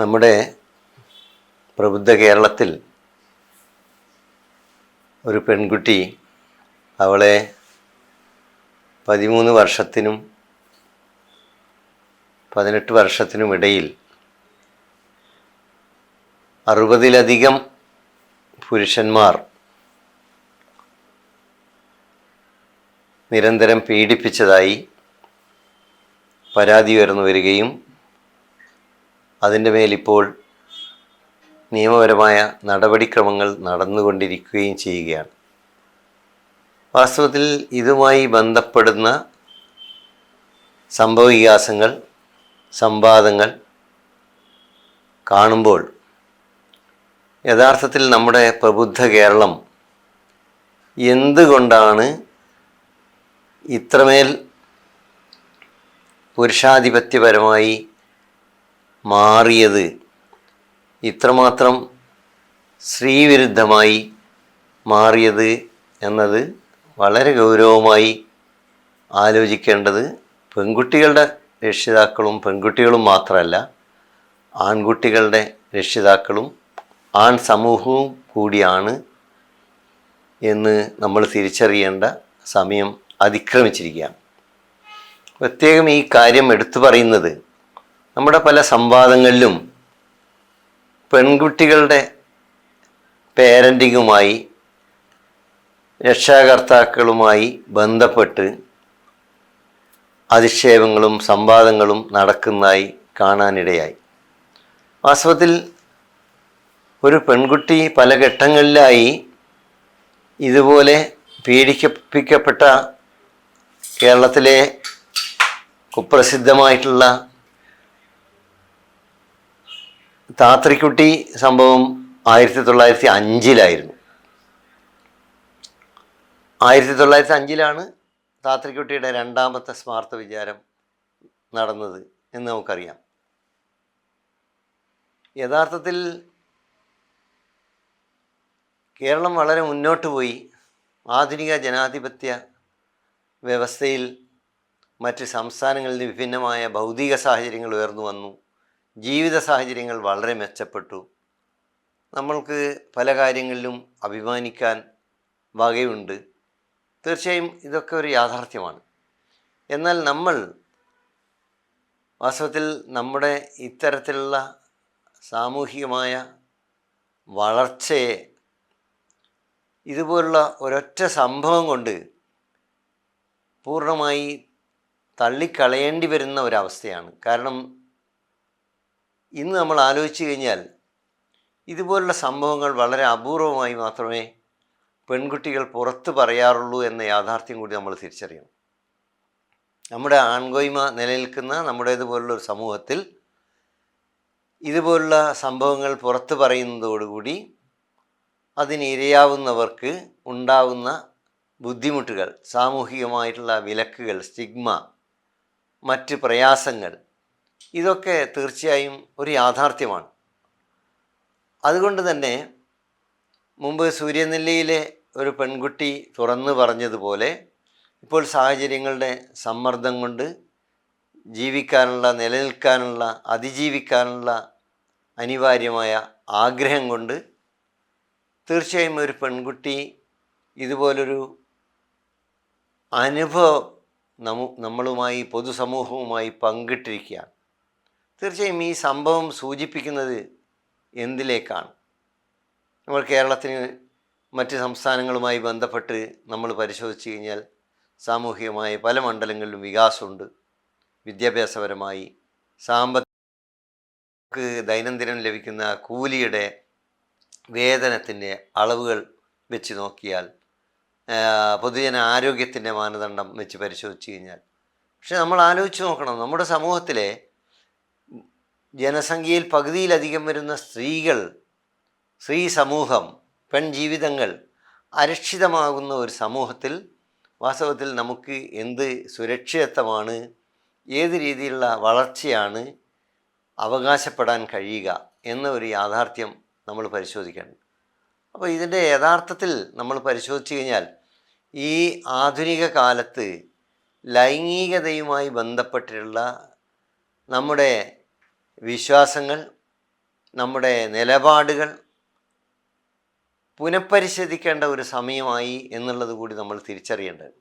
നമ്മുടെ പ്രബുദ്ധ കേരളത്തിൽ ഒരു പെൺകുട്ടി അവളെ പതിമൂന്ന് വർഷത്തിനും പതിനെട്ട് വർഷത്തിനും ഇടയിൽ അറുപതിലധികം പുരുഷന്മാർ നിരന്തരം പീഡിപ്പിച്ചതായി പരാതി ഉയർന്നു വരികയും അതിന്റെ മേലിപ്പോൾ നിയമപരമായ നടപടിക്രമങ്ങൾ നടന്നുകൊണ്ടിരിക്കുകയും ചെയ്യുകയാണ്. വാസ്തവത്തിൽ ഇതുമായി ബന്ധപ്പെടുന്ന സംഭവവികാസങ്ങൾ സംവാദങ്ങൾ കാണുമ്പോൾ യഥാർത്ഥത്തിൽ നമ്മുടെ പ്രബുദ്ധ കേരളം എന്തുകൊണ്ടാണ് ഇത്രമേൽ പുരുഷാധിപത്യപരമായി മാറിയത്. ഇത്രമാത്രം സ്ത്രീവിരുദ്ധമായി മാറിയത് എന്നത് വളരെ ഗൗരവമായി ആലോചിക്കേണ്ടത് പെൺകുട്ടികളുടെ രക്ഷിതാക്കളും പെൺകുട്ടികളും മാത്രമല്ല ആൺകുട്ടികളുടെ രക്ഷിതാക്കളും ആൺ സമൂഹവും കൂടിയാണ് എന്ന് നമ്മൾ തിരിച്ചറിയേണ്ട സമയം അതിക്രമിച്ചിരിക്കുകയാണ്. പ്രത്യേകം ഈ കാര്യം എടുത്തു പറയുന്നത് നമ്മുടെ പല സംവാദങ്ങളിലും പെൺകുട്ടികളുടെ പേരന്റിങ്ങുമായി രക്ഷാകർത്താക്കളുമായി ബന്ധപ്പെട്ട് അധിക്ഷേപങ്ങളും സംവാദങ്ങളും നടക്കുന്നതായി കാണാനിടയായി. വാസ്തവത്തിൽ ഒരു പെൺകുട്ടി പല ഘട്ടങ്ങളിലായി ഇതുപോലെ പീഡിപ്പിക്കപ്പെട്ട കേരളത്തിലെ കുപ്രസിദ്ധമായിട്ടുള്ള താത്രിക്കുട്ടി സംഭവം ആയിരത്തി തൊള്ളായിരത്തി അഞ്ചിലായിരുന്നു ആയിരത്തി തൊള്ളായിരത്തി അഞ്ചിലാണ് താത്രിക്കുട്ടിയുടെ രണ്ടാമത്തെ സ്മാർത്ഥ വിചാരം നടന്നത് എന്ന് നമുക്കറിയാം. യഥാർത്ഥത്തിൽ കേരളം വളരെ മുന്നോട്ട് പോയി. ആധുനിക ജനാധിപത്യ വ്യവസ്ഥയിൽ മറ്റ് സംസ്ഥാനങ്ങളിൽ വിഭിന്നമായ ഭൗതിക സാഹചര്യങ്ങൾ ഉയർന്നു വന്നു. ജീവിത സാഹചര്യങ്ങൾ വളരെ മെച്ചപ്പെട്ടു. നമ്മൾക്ക് പല കാര്യങ്ങളിലും അഭിമാനിക്കാൻ വകയുണ്ട്. തീർച്ചയായും ഇതൊക്കെ ഒരു യാഥാർത്ഥ്യമാണ്. എന്നാൽ നമ്മൾ വാസ്തവത്തിൽ നമ്മുടെ ഇത്തരത്തിലുള്ള സാമൂഹികമായ വളർച്ചയെ ഇതുപോലുള്ള ഒരൊറ്റ സംഭവം കൊണ്ട് പൂർണമായി തള്ളിക്കളയേണ്ടി വരുന്ന ഒരവസ്ഥയാണ്. കാരണം ഇന്ന് നമ്മൾ ആലോചിച്ച് കഴിഞ്ഞാൽ ഇതുപോലുള്ള സംഭവങ്ങൾ വളരെ അപൂർവമായി മാത്രമേ പെൺകുട്ടികൾ പുറത്ത് പറയാറുള്ളൂ എന്ന യാഥാർത്ഥ്യം കൂടി നമ്മൾ തിരിച്ചറിയണം. നമ്മുടെ ആൺകോയ്മ നിലനിൽക്കുന്ന നമ്മുടേതുപോലുള്ള ഒരു സമൂഹത്തിൽ ഇതുപോലുള്ള സംഭവങ്ങൾ പുറത്ത് പറയുന്നതോടുകൂടി അതിനിരയാവുന്നവർക്ക് ഉണ്ടാവുന്ന ബുദ്ധിമുട്ടുകൾ സാമൂഹികമായിട്ടുള്ള വിലക്കുകൾ സ്റ്റിഗ്മ മറ്റ് പ്രയാസങ്ങൾ ഇതൊക്കെ തീർച്ചയായും ഒരു യാഥാർത്ഥ്യമാണ്. അതുകൊണ്ട് തന്നെ മുമ്പ് സൂര്യനെല്ലിയിലെ ഒരു പെൺകുട്ടി തുറന്നു പറഞ്ഞതുപോലെ ഇപ്പോൾ സാഹചര്യങ്ങളുടെ സമ്മർദ്ദം കൊണ്ട് ജീവിക്കാനുള്ള നിലനിൽക്കാനുള്ള അതിജീവിക്കാനുള്ള അനിവാര്യമായ ആഗ്രഹം കൊണ്ട് തീർച്ചയായും ഒരു പെൺകുട്ടി ഇതുപോലൊരു അനുഭവം നമു നമ്മളുമായി പൊതുസമൂഹവുമായി പങ്കിട്ടിരിക്കുകയാണ്. തീർച്ചയായും ഈ സംഭവം സൂചിപ്പിക്കുന്നത് എന്തിലേക്കാണ്? നമ്മൾ കേരളത്തിന് മറ്റ് സംസ്ഥാനങ്ങളുമായി ബന്ധപ്പെട്ട് നമ്മൾ പരിശോധിച്ച് കഴിഞ്ഞാൽ സാമൂഹികമായ പല മണ്ഡലങ്ങളിലും വികാസമുണ്ട്. വിദ്യാഭ്യാസപരമായി സാമ്പത്തിക ദൈനംദിനം ലഭിക്കുന്ന കൂലിയുടെ വേതനത്തിന്റെ അളവുകൾ വെച്ച് നോക്കിയാൽ പൊതുജന ആരോഗ്യത്തിന്റെ മാനദണ്ഡം വെച്ച് പരിശോധിച്ച് കഴിഞ്ഞാൽ. പക്ഷെ നമ്മൾ ആലോചിച്ച് നോക്കണം നമ്മുടെ സമൂഹത്തിലെ ജനസംഖ്യയിൽ പകുതിയിലധികം വരുന്ന സ്ത്രീകൾ സ്ത്രീ സമൂഹം പെൺജീവിതങ്ങൾ അരക്ഷിതമാകുന്ന ഒരു സമൂഹത്തിൽ വാസ്തവത്തിൽ നമുക്ക് എന്ത് സുരക്ഷിതത്വമാണ് ഏത് രീതിയിലുള്ള വളർച്ചയാണ് അവകാശപ്പെടാൻ കഴിയുക എന്ന ഒരു യാഥാർത്ഥ്യം നമ്മൾ പരിശോധിക്കണം. അപ്പോൾ ഇതിന്റെ യഥാർത്ഥത്തിൽ നമ്മൾ പരിശോധിച്ചു കഴിഞ്ഞാൽ ഈ ആധുനിക കാലത്ത് ലൈംഗികതയുമായി ബന്ധപ്പെട്ടിട്ടുള്ള നമ്മുടെ വിശ്വാസങ്ങൾ നമ്മുടെ നിലപാടുകൾ പുനഃപരിശോധിക്കേണ്ട ഒരു സമയമായി എന്നുള്ളത് കൂടി നമ്മൾ തിരിച്ചറിയേണ്ടത്.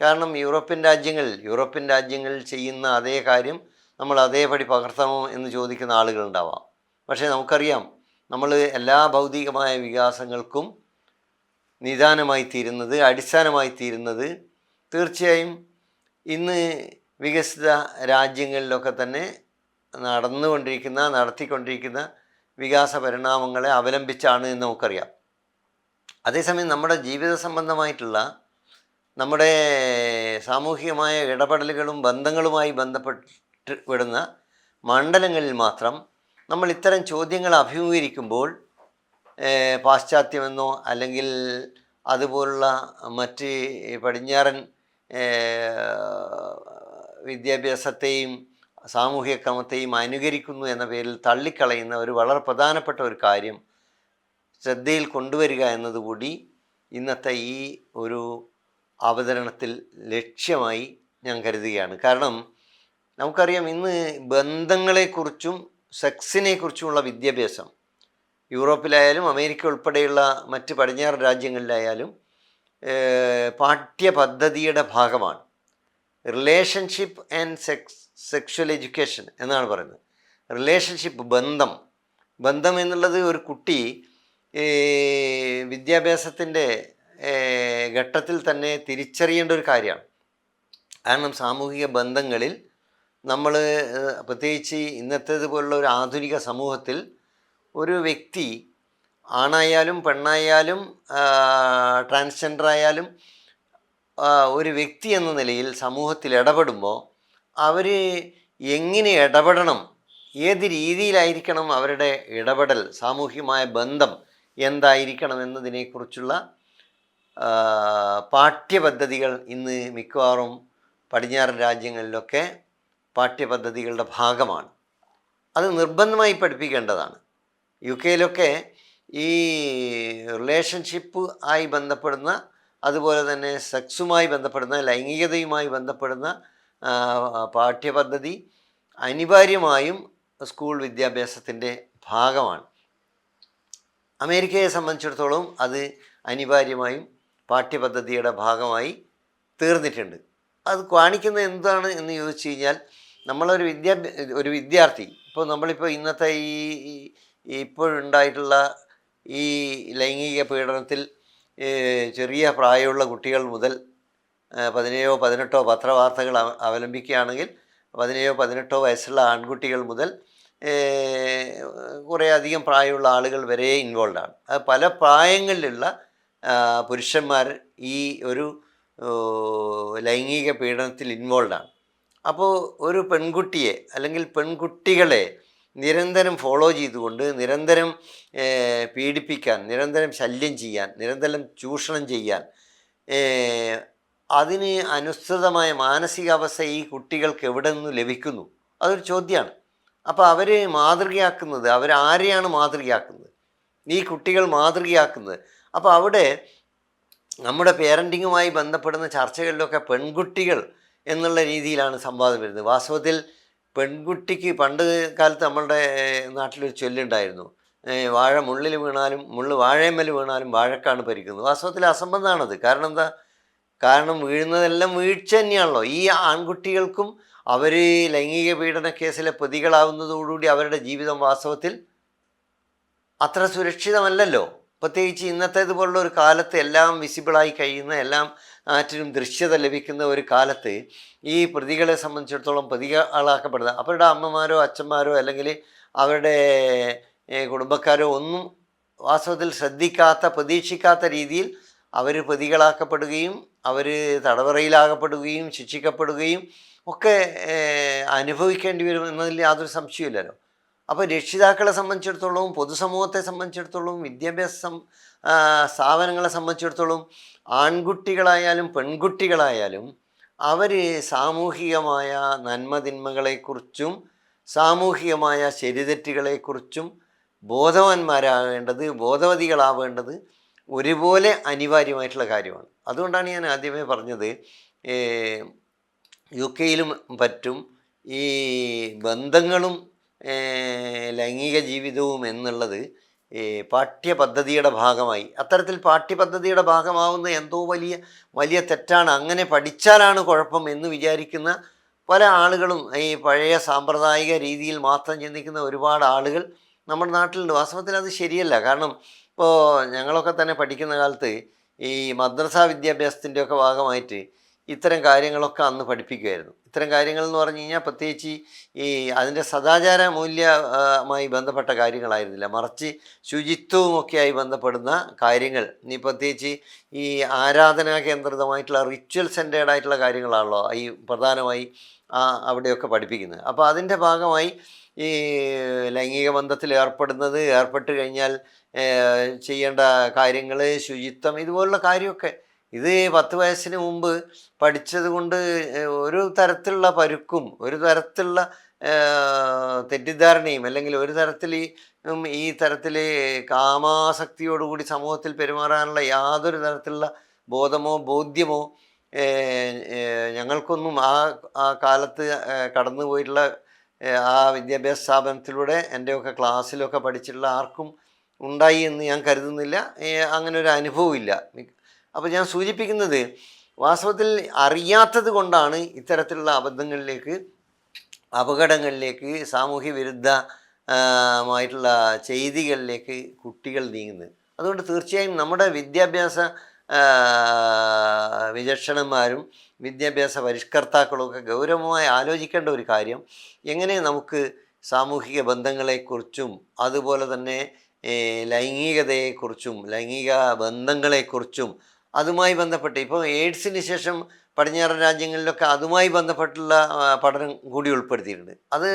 കാരണം യൂറോപ്യൻ രാജ്യങ്ങൾ യൂറോപ്യൻ രാജ്യങ്ങളിൽ ചെയ്യുന്ന അതേ കാര്യം നമ്മൾ അതേപടി പകർത്തണോ എന്ന് ചോദിക്കുന്ന ആളുകളുണ്ടാവാം പക്ഷേ നമുക്കറിയാം നമ്മൾ എല്ലാ ഭൗതികമായ വികാസങ്ങൾക്കും നിദാനമായി തീരുന്നത് അടിസ്ഥാനമായി തീരുന്നത് തീർച്ചയായും ഇന്ന് വികസിത രാജ്യങ്ങളിലൊക്കെ തന്നെ നടന്നുകൊണ്ടിരിക്കുന്ന നടത്തിക്കൊണ്ടിരിക്കുന്ന വികാസ പരിണാമങ്ങളെ അവലംബിച്ചാണ് എന്ന് നമുക്കറിയാം. അതേസമയം നമ്മുടെ ജീവിത സംബന്ധമായിട്ടുള്ള നമ്മുടെ സാമൂഹികമായ ഇടപെടലുകളും ബന്ധങ്ങളുമായി ബന്ധപ്പെട്ട് വിടുന്ന മണ്ഡലങ്ങളിൽ മാത്രം നമ്മൾ ഇത്തരം ചോദ്യങ്ങൾ അഭിമുഖീകരിക്കുമ്പോൾ പാശ്ചാത്യമെന്നോ അല്ലെങ്കിൽ അതുപോലുള്ള മറ്റ് പടിഞ്ഞാറൻ വിദ്യാഭ്യാസത്തെയും സാമൂഹിക ക്രമത്തെയും അനുകരിക്കുന്നു എന്ന പേരിൽ തള്ളിക്കളയുന്ന ഒരു വളരെ പ്രധാനപ്പെട്ട ഒരു കാര്യം ശ്രദ്ധയിൽ കൊണ്ടുവരിക എന്നതുകൂടി ഇന്നത്തെ ഈ ഒരു അവതരണത്തിൽ ലക്ഷ്യമായി ഞാൻ കരുതുകയാണ്. കാരണം നമുക്കറിയാം ഇന്ന് ബന്ധങ്ങളെക്കുറിച്ചും സെക്സിനെക്കുറിച്ചുമുള്ള വിദ്യാഭ്യാസം യൂറോപ്പിലായാലും അമേരിക്ക ഉൾപ്പെടെയുള്ള മറ്റ് പടിഞ്ഞാറ് രാജ്യങ്ങളിലായാലും പാഠ്യപദ്ധതിയുടെ ഭാഗമാണ്. Relationship and sex sexual education എന്നാണ് പറയുന്നത്. റിലേഷൻഷിപ്പ് ബന്ധം. ബന്ധം എന്നുള്ളത് ഒരു കുട്ടി വിദ്യാഭ്യാസത്തിന്റെ ഘട്ടത്തിൽ തന്നെ തിരിച്ചറിയേണ്ട ഒരു കാര്യമാണ്. കാരണം സാമൂഹിക ബന്ധങ്ങളിൽ നമ്മൾ പ്രത്യേകിച്ച് ഇന്നത്തേതുപോലുള്ള ഒരു ആധുനിക സമൂഹത്തിൽ ഒരു വ്യക്തി ആണായാലും പെണ്ണായാലും ട്രാൻസ്ജെൻഡർ ആയാലും ഒരു വ്യക്തി എന്ന നിലയിൽ സമൂഹത്തിൽ ഇടപെടുമ്പോൾ അവർ എങ്ങനെ ഇടപെടണം? ഏത് രീതിയിലായിരിക്കണം അവരുടെ ഇടപെടൽ? സാമൂഹികമായ ബന്ധം എന്തായിരിക്കണം എന്നതിനെക്കുറിച്ചുള്ള പാഠ്യപദ്ധതികൾ ഇന്ന് മിക്കവാറും പടിഞ്ഞാറൻ രാജ്യങ്ങളിലൊക്കെ പാഠ്യപദ്ധതികളുടെ ഭാഗമാണ്. അത് നിർബന്ധമായി പഠിപ്പിക്കേണ്ടതാണ്. യു കെയിലൊക്കെ ഈ റിലേഷൻഷിപ്പ് ആയി ബന്ധപ്പെടുന്ന അതുപോലെ തന്നെ സെക്സുമായി ബന്ധപ്പെടുന്ന ലൈംഗികതയുമായി ബന്ധപ്പെടുന്ന പാഠ്യപദ്ധതി അനിവാര്യമായും സ്കൂൾ വിദ്യാഭ്യാസത്തിന്റെ ഭാഗമാണ്. അമേരിക്കയെ സംബന്ധിച്ചിടത്തോളം അത് അനിവാര്യമായും പാഠ്യപദ്ധതിയുടെ ഭാഗമായി തീർന്നിട്ടുണ്ട്. അത് കാണിക്കുന്നത് എന്താണ് എന്ന് ചോദിച്ചു കഴിഞ്ഞാൽ നമ്മളൊരു വിദ്യാ ഒരു വിദ്യാർത്ഥി ഇപ്പോൾ നമ്മളിപ്പോൾ ഇന്നത്തെ ഈ ഇപ്പോഴുണ്ടായിട്ടുള്ള ഈ ലൈംഗിക പീഡനത്തിൽ ചെറിയ പ്രായമുള്ള കുട്ടികൾ മുതൽ പതിനേഴോ പതിനെട്ടോ പത്രവാർത്തകൾ അവ- അവലംബിക്കുകയാണെങ്കിൽ പതിനേഴോ പതിനെട്ടോ വയസ്സുള്ള ആൺകുട്ടികൾ മുതൽ കുറേ അധികം പ്രായമുള്ള ആളുകൾ വരെ ഇൻവോൾവ് ആണ്. അത് പല പ്രായങ്ങളിലുള്ള പുരുഷന്മാർ ഈ ഒരു ലൈംഗിക പീഡനത്തിൽ ഇൻവോൾവ് ആണ്. അപ്പോൾ ഒരു പെൺകുട്ടിയെ അല്ലെങ്കിൽ പെൺകുട്ടികളെ നിരന്തരം ഫോളോ ചെയ്തുകൊണ്ട് നിരന്തരം പീഡിപ്പിക്കാൻ നിരന്തരം ശല്യം ചെയ്യാൻ നിരന്തരം ചൂഷണം ചെയ്യാൻ അതിന് അനുസൃതമായ മാനസികാവസ്ഥ ഈ കുട്ടികൾക്ക് എവിടെ നിന്ന് ലഭിക്കുന്നു? അതൊരു ചോദ്യമാണ്. അപ്പോൾ അവർ മാതൃകയാക്കുന്നത് അവരാരെയാണ് മാതൃകയാക്കുന്നത്? ഈ കുട്ടികൾ മാതൃകയാക്കുന്നത്. അപ്പോൾ അവിടെ നമ്മുടെ പേരന്റിങ്ങുമായി ബന്ധപ്പെടുന്ന ചർച്ചകളിലൊക്കെ പെൺകുട്ടികൾ എന്നുള്ള രീതിയിലാണ് സംവാദം വരുന്നത്. വാസ്തവത്തിൽ പെൺകുട്ടിക്ക് പണ്ട് കാലത്ത് നമ്മളുടെ നാട്ടിലൊരു ചൊല്ലുണ്ടായിരുന്നു. വാഴ മുള്ളിൽ വീണാലും മുള്ളു വാഴയമ്മൽ വീണാലും വാഴക്കാണ് പരിക്കുന്നത് വാസ്തവത്തിൽ അസംബന്ധമാണത് കാരണം എന്താ? കാരണം വീഴുന്നതെല്ലാം വീഴ്ച തന്നെയാണല്ലോ. ഈ ആൺകുട്ടികൾക്കും അവർ ലൈംഗിക പീഡന കേസിലെ പ്രതികളാവുന്നതോടുകൂടി അവരുടെ ജീവിതം വാസ്തവത്തിൽ അത്ര സുരക്ഷിതമല്ലല്ലോ. പ്രത്യേകിച്ച് ഇന്നത്തേതുപോലുള്ള ഒരു കാലത്ത് എല്ലാം വിസിബിളായി കഴിയുന്ന എല്ലാം ആറ്റിനും ദൃശ്യത ലഭിക്കുന്ന ഒരു കാലത്ത് ഈ പ്രതികളെ സംബന്ധിച്ചിടത്തോളം പ്രതികളാക്കപ്പെടുന്ന അവരുടെ അമ്മമാരോ അച്ഛന്മാരോ അല്ലെങ്കിൽ അവരുടെ കുടുംബക്കാരോ ഒന്നും വാസ്തവത്തിൽ ശ്രദ്ധിക്കാത്ത പ്രതീക്ഷിക്കാത്ത രീതിയിൽ അവർ പ്രതികളാക്കപ്പെടുകയും അവർ തടവറയിലാകപ്പെടുകയും ശിക്ഷിക്കപ്പെടുകയും ഒക്കെ അനുഭവിക്കേണ്ടി വരും എന്നതിൽ യാതൊരു സംശയമില്ലല്ലോ അപ്പോൾ രക്ഷിതാക്കളെ സംബന്ധിച്ചിടത്തോളവും പൊതുസമൂഹത്തെ സംബന്ധിച്ചിടത്തോളവും വിദ്യാഭ്യാസ സ്ഥാപനങ്ങളെ സംബന്ധിച്ചിടത്തോളം ആൺകുട്ടികളായാലും പെൺകുട്ടികളായാലും അവർ സാമൂഹികമായ നന്മതിന്മകളെക്കുറിച്ചും സാമൂഹികമായ ശരിതെറ്റുകളെക്കുറിച്ചും ബോധവാന്മാരാകേണ്ടത് ബോധവതികളാവേണ്ടത് ഒരുപോലെ അനിവാര്യമായിട്ടുള്ള കാര്യമാണ്. അതുകൊണ്ടാണ് ഞാൻ ആദ്യമേ പറഞ്ഞത് യു കെയിലും പറ്റും ഈ ബന്ധങ്ങളും ലൈംഗിക ജീവിതവും എന്നുള്ളത് ഈ പാഠ്യപദ്ധതിയുടെ ഭാഗമായി. അത്തരത്തിൽ പാഠ്യപദ്ധതിയുടെ ഭാഗമാവുന്ന എന്തോ വലിയ വലിയ തെറ്റാണ്. അങ്ങനെ പഠിച്ചാലാണ് കുഴപ്പം എന്ന് വിചാരിക്കുന്ന പല ആളുകളും ഈ പഴയ സാമ്പ്രദായിക രീതിയിൽ മാത്രം ചിന്തിക്കുന്ന ഒരുപാട് ആളുകൾ നമ്മുടെ നാട്ടിലുണ്ട്. വാസ്തവത്തിൽ അത് ശരിയല്ല. കാരണം ഇപ്പോൾ ഞങ്ങളൊക്കെ തന്നെ പഠിക്കുന്ന കാലത്ത് ഈ മദ്രസ വിദ്യാഭ്യാസത്തിന്റെയൊക്കെ ഭാഗമായിട്ട് ഇത്തരം കാര്യങ്ങളൊക്കെ അന്ന് പഠിപ്പിക്കുമായിരുന്നു ഇത്തരം കാര്യങ്ങൾ എന്ന് പറഞ്ഞു കഴിഞ്ഞാൽ പ്രത്യേകിച്ച് ഈ അതിന്റെ സദാചാര മൂല്യമായി ബന്ധപ്പെട്ട കാര്യങ്ങളായിരുന്നില്ല. മറിച്ച് ശുചിത്വവുമൊക്കെയായി ബന്ധപ്പെടുന്ന കാര്യങ്ങൾ. ഇനി പ്രത്യേകിച്ച് ഈ ആരാധനാ കേന്ദ്രിതമായിട്ടുള്ള റിച്വൽ സെന്റേഡ് ആയിട്ടുള്ള കാര്യങ്ങളാണല്ലോ ഈ പ്രധാനമായി ആ അവിടെയൊക്കെ പഠിപ്പിക്കുന്നത്. അപ്പോൾ അതിന്റെ ഭാഗമായി ഈ ലൈംഗിക ബന്ധത്തിൽ ഏർപ്പെടുന്നത് ഏർപ്പെട്ട് കഴിഞ്ഞാൽ ചെയ്യേണ്ട കാര്യങ്ങൾ ശുചിത്വം ഇതുപോലുള്ള കാര്യമൊക്കെ ഇത് പത്ത് വയസ്സിന് മുമ്പ് പഠിച്ചത് കൊണ്ട് ഒരു തരത്തിലുള്ള പരുക്കും ഒരു തരത്തിലുള്ള തെറ്റിദ്ധാരണയും അല്ലെങ്കിൽ ഒരു തരത്തിൽ ഈ തരത്തിൽ കാമാസക്തിയോടുകൂടി സമൂഹത്തിൽ പെരുമാറാനുള്ള യാതൊരു തരത്തിലുള്ള ബോധമോ ബോധ്യമോ ഞങ്ങൾക്കൊന്നും ആ ആ കാലത്ത് കടന്നു പോയിട്ടുള്ള ആ വിദ്യാഭ്യാസ സ്ഥാപനത്തിലൂടെ എന്റെയൊക്കെ ക്ലാസ്സിലൊക്കെ പഠിച്ചിട്ടുള്ള ആർക്കും ഉണ്ടായി എന്ന് ഞാൻ കരുതുന്നില്ല. അങ്ങനെ ഒരു അനുഭവം ഇല്ല അപ്പോൾ ഞാൻ സൂചിപ്പിക്കുന്നത് വാസ്തവത്തിൽ അറിയാത്തത് കൊണ്ടാണ് ഇത്തരത്തിലുള്ള അബദ്ധങ്ങളിലേക്ക് അപകടങ്ങളിലേക്ക് സാമൂഹ്യ വിരുദ്ധ ആ, മായിട്ടുള്ള ചെയ്തികളിലേക്ക് കുട്ടികൾ നീങ്ങുന്നത്. അതുകൊണ്ട് തീർച്ചയായും നമ്മുടെ വിദ്യാഭ്യാസ വിചക്ഷണന്മാരും വിദ്യാഭ്യാസ പരിഷ്കർത്താക്കളും ഒക്കെ ഗൗരവമായി ആലോചിക്കേണ്ട ഒരു കാര്യം എങ്ങനെ നമുക്ക് സാമൂഹിക ബന്ധങ്ങളെക്കുറിച്ചും അതുപോലെ തന്നെ ലൈംഗികതയെക്കുറിച്ചും ലൈംഗിക ബന്ധങ്ങളെക്കുറിച്ചും അതുമായി ബന്ധപ്പെട്ട് ഇപ്പോൾ എയ്ഡ്സിന് ശേഷം പടിഞ്ഞാറൻ രാജ്യങ്ങളിലൊക്കെ അതുമായി ബന്ധപ്പെട്ടുള്ള പഠനം കൂടി ഉൾപ്പെടുത്തിയിട്ടുണ്ട്. അത്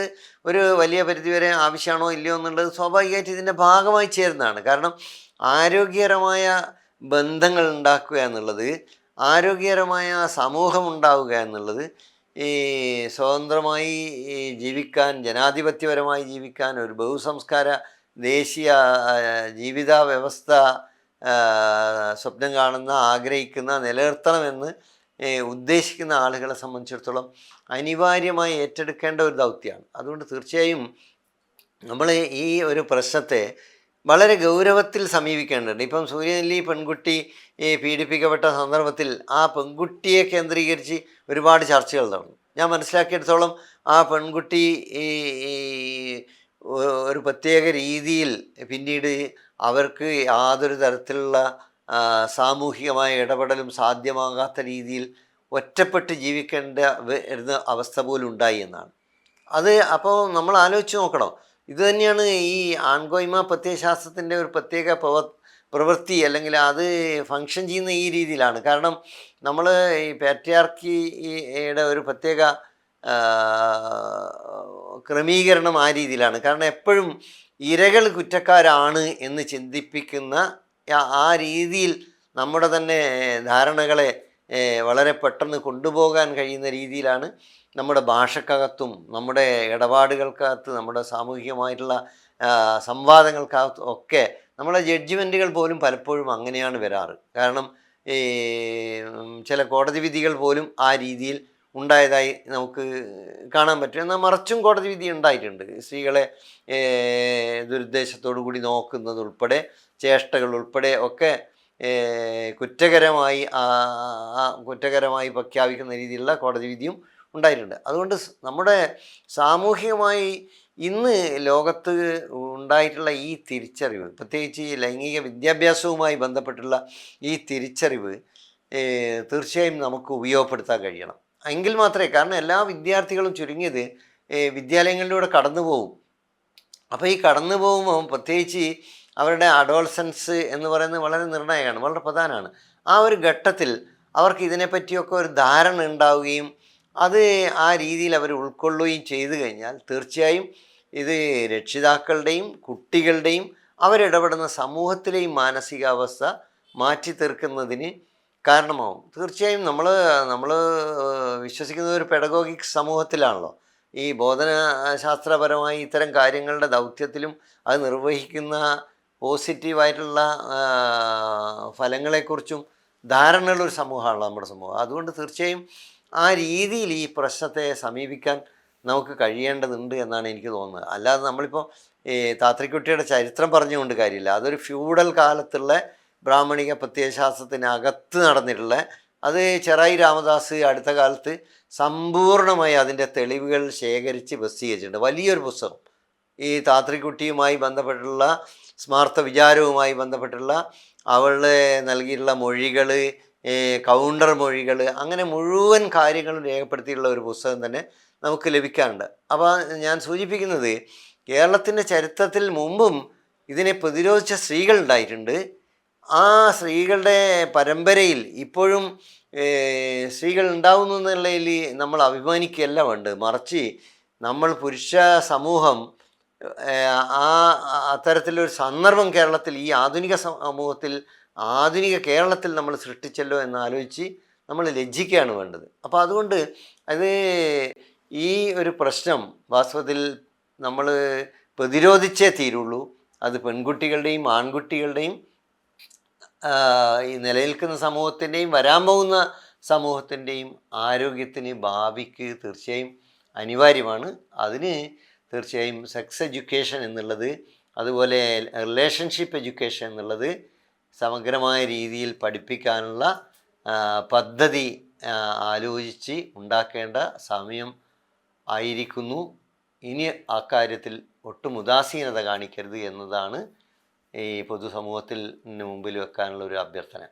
ഒരു വലിയ പരിധിവരെ ആവശ്യമാണോ ഇല്ലയോ എന്നുള്ളത് സ്വാഭാവികമായിട്ട് ഇതിന്റെ ഭാഗമായി ചേരുന്നതാണ്. കാരണം ആരോഗ്യകരമായ ബന്ധങ്ങൾ ഉണ്ടാക്കുക എന്നുള്ളത് ആരോഗ്യകരമായ സമൂഹം ഉണ്ടാവുക എന്നുള്ളത് ഈ സ്വതന്ത്രമായി ജീവിക്കാൻ ജനാധിപത്യപരമായി ജീവിക്കാൻ ഒരു ബഹുസംസ്കാര ദേശീയ ജീവിത വ്യവസ്ഥ സ്വപ്നം കാണുന്ന ആഗ്രഹിക്കുന്ന നിലനിർത്തണമെന്ന് ഉദ്ദേശിക്കുന്ന ആളുകളെ സംബന്ധിച്ചിടത്തോളം അനിവാര്യമായി ഏറ്റെടുക്കേണ്ട ഒരു ദൗത്യമാണ്. അതുകൊണ്ട് തീർച്ചയായും നമ്മൾ ഈ ഒരു പ്രശ്നത്തെ വളരെ ഗൗരവത്തിൽ സമീപിക്കേണ്ടതുണ്ട്. ഇപ്പം സൂര്യനെല്ലി പെൺകുട്ടി പീഡിപ്പിക്കപ്പെട്ട സന്ദർഭത്തിൽ ആ പെൺകുട്ടിയെ കേന്ദ്രീകരിച്ച് ഒരുപാട് ചർച്ചകൾ നടന്നു. ഞാൻ മനസ്സിലാക്കിയെടുത്തോളം ആ പെൺകുട്ടി ഈ ഒരു പ്രത്യേക രീതിയിൽ പിന്നീട് അവർക്ക് യാതൊരു തരത്തിലുള്ള സാമൂഹികമായ ഇടപെടലും സാധ്യമാകാത്ത രീതിയിൽ ഒറ്റപ്പെട്ട് ജീവിക്കേണ്ട വരുന്ന അവസ്ഥ പോലും ഉണ്ടായി എന്നാണ്. അത് അപ്പോൾ നമ്മൾ ആലോചിച്ച് നോക്കണം. ഇത് തന്നെയാണ് ഈ ആൺകോയ്മ പ്രത്യയശാസ്ത്രത്തിന്റെ ഒരു പ്രത്യേക പ്രവ പ്രവൃത്തി അല്ലെങ്കിൽ അത് ഫങ്ഷൻ ചെയ്യുന്ന ഈ രീതിയിലാണ്. കാരണം നമ്മൾ ഈ പാറ്റിയാർക്കിയുടെ ഒരു പ്രത്യേക ക്രമീകരണം ആ രീതിയിലാണ്. കാരണം എപ്പോഴും ഇരകൾ കുറ്റക്കാരാണ് എന്ന് ചിന്തിപ്പിക്കുന്ന ആ- രീതിയിൽ നമ്മുടെ തന്നെ ധാരണകളെ വളരെ പെട്ടെന്ന് കൊണ്ടുപോകാൻ കഴിയുന്ന രീതിയിലാണ് നമ്മുടെ ഭാഷക്കകത്തും നമ്മുടെ ഇടപാടുകൾക്കകത്ത് നമ്മുടെ സാമൂഹികമായിട്ടുള്ള സംവാദങ്ങൾക്കകത്തും സംവാദങ്ങൾക്കകത്ത് ഒക്കെ നമ്മളെ ജഡ്ജ്മെന്റുകൾ പോലും പലപ്പോഴും അങ്ങനെയാണ് വരാറ്. കാരണം ഈ ചില കോടതി വിധികൾ പോലും ആ രീതിയിൽ ഉണ്ടായതായി നമുക്ക് കാണാൻ പറ്റും. എന്നാൽ മറിച്ചും കോടതി വിധി ഉണ്ടായിട്ടുണ്ട്. സ്ത്രീകളെ ദുരുദ്ദേശത്തോടു കൂടി നോക്കുന്നത് ഉൾപ്പെടെ ചേഷ്ടകൾ ഉൾപ്പെടെ ഒക്കെ കുറ്റകരമായി കുറ്റകരമായി പ്രഖ്യാപിക്കുന്ന രീതിയിലുള്ള കോടതി വിധിയും ഉണ്ടായിട്ടുണ്ട്. അതുകൊണ്ട് നമ്മുടെ സാമൂഹികമായി ഇന്ന് ലോകത്ത് ഉണ്ടായിട്ടുള്ള ഈ തിരിച്ചറിവ് പ്രത്യേകിച്ച് ഈ ലൈംഗിക വിദ്യാഭ്യാസവുമായി ബന്ധപ്പെട്ടുള്ള ഈ തിരിച്ചറിവ് തീർച്ചയായും നമുക്ക് ഉപയോഗപ്പെടുത്താൻ കഴിയണം. എങ്കിൽ മാത്രമേ കാരണം എല്ലാ വിദ്യാർത്ഥികളും ചുരുങ്ങിയത് വിദ്യാലയങ്ങളിലൂടെ കടന്നു പോകും അപ്പോൾ ഈ കടന്നു പോകുമ്പോൾ പ്രത്യേകിച്ച് അവരുടെ അഡോൾസൻസ് എന്ന് പറയുന്നത് വളരെ നിർണായകമാണ് വളരെ പ്രധാനമാണ്. ആ ഒരു ഘട്ടത്തിൽ അവർക്ക് ഇതിനെപ്പറ്റിയൊക്കെ ഒരു ധാരണ ഉണ്ടാവുകയും അത് ആ രീതിയിൽ അവർ ഉൾക്കൊള്ളുകയും ചെയ്തു കഴിഞ്ഞാൽ തീർച്ചയായും ഇത് രക്ഷിതാക്കളുടെയും കുട്ടികളുടെയും അവരിടപെടുന്ന സമൂഹത്തിലെയും മാനസികാവസ്ഥ മാറ്റി തീർക്കുന്നതിന് കാരണമാവും. തീർച്ചയായും നമ്മൾ നമ്മൾ വിശ്വസിക്കുന്ന ഒരു പെഡഗോഗിക് സമൂഹത്തിലാണല്ലോ. ഈ ബോധനശാസ്ത്രപരമായി ഇത്തരം കാര്യങ്ങളുടെ ദൗത്യത്തിലും അത് നിർവഹിക്കുന്ന പോസിറ്റീവായിട്ടുള്ള ഫലങ്ങളെക്കുറിച്ചും ധാരണയുള്ള ഒരു സമൂഹമാണല്ലോ നമ്മുടെ സമൂഹം. അതുകൊണ്ട് തീർച്ചയായും ആ രീതിയിൽ ഈ പ്രശ്നത്തെ സമീപിക്കാൻ നമുക്ക് കഴിയേണ്ടതുണ്ട് എന്നാണ് എനിക്ക് തോന്നുന്നത്. അല്ലാതെ നമ്മളിപ്പോൾ ഈ താത്രിക്കുട്ടിയുടെ ചരിത്രം പറഞ്ഞുകൊണ്ട് കാര്യമില്ല. അതൊരു ഫ്യൂഡൽ കാലത്തുള്ള ബ്രാഹ്മണിക പ്രത്യയശാസ്ത്രത്തിനകത്ത് നടന്നിട്ടുള്ള അത് ചെറായി രാമദാസ് അടുത്ത കാലത്ത് സമ്പൂർണമായി അതിന്റെ തെളിവുകൾ ശേഖരിച്ച് പ്രസിദ്ധീകരിച്ചിട്ടുണ്ട് വലിയൊരു പുസ്തകം. ഈ താത്രിക്കുട്ടിയുമായി ബന്ധപ്പെട്ടുള്ള സ്മാർത്ഥ വിചാരവുമായി ബന്ധപ്പെട്ടുള്ള അവളെ നൽകിയിട്ടുള്ള മൊഴികൾ കൗണ്ടർ മൊഴികൾ അങ്ങനെ മുഴുവൻ കാര്യങ്ങളും രേഖപ്പെടുത്തിയിട്ടുള്ള ഒരു പുസ്തകം തന്നെ നമുക്ക് ലഭിക്കാറുണ്ട്. അപ്പോൾ ഞാൻ സൂചിപ്പിക്കുന്നത് കേരളത്തിന്റെ ചരിത്രത്തിൽ മുമ്പും ഇതിനെ പ്രതിരോധിച്ച സ്ത്രീകൾ ഉണ്ടായിട്ടുണ്ട്. ആ സ്ത്രീകളുടെ പരമ്പരയിൽ ഇപ്പോഴും സ്ത്രീകൾ ഉണ്ടാവുന്നു എന്നുള്ളതിൽ നമ്മൾ അഭിമാനിക്കുകയല്ല വേണ്ട മറിച്ച് നമ്മൾ പുരുഷ സമൂഹം ആ അത്തരത്തിലൊരു സന്ദർഭം കേരളത്തിൽ ഈ ആധുനിക സമൂഹത്തിൽ ആധുനിക കേരളത്തിൽ നമ്മൾ സൃഷ്ടിച്ചല്ലോ എന്ന് ആലോചിച്ച് നമ്മൾ ലജ്ജിക്കുകയാണ് വേണ്ടത്. അപ്പോൾ അതുകൊണ്ട് അത് ഈ ഒരു പ്രശ്നം വാസ്തവത്തിൽ നമ്മൾ പ്രതിരോധിച്ചേ തീരുള്ളൂ. അത് പെൺകുട്ടികളുടെയും ആൺകുട്ടികളുടെയും ഈ നിലനിൽക്കുന്ന സമൂഹത്തിന്റെയും വരാൻ പോകുന്ന സമൂഹത്തിന്റെയും ആരോഗ്യത്തിന് ഭാവിക്ക് തീർച്ചയായും അനിവാര്യമാണ്. അതിന് തീർച്ചയായും സെക്സ് എഡ്യൂക്കേഷൻ എന്നുള്ളത് അതുപോലെ റിലേഷൻഷിപ്പ് എഡ്യൂക്കേഷൻ എന്നുള്ളത് സമഗ്രമായ രീതിയിൽ പഠിപ്പിക്കാനുള്ള പദ്ധതി ആലോചിച്ച് ഉണ്ടാക്കേണ്ട സമയം ആയിരിക്കുന്നു. ഇനി അക്കാര്യത്തിൽ ഒട്ടും ഉദാസീനത കാണിക്കരുത് എന്നതാണ് ഈ പൊതുസമൂഹത്തിൽ മുമ്പിൽ വെക്കാനുള്ള ഒരു അഭ്യർത്ഥന.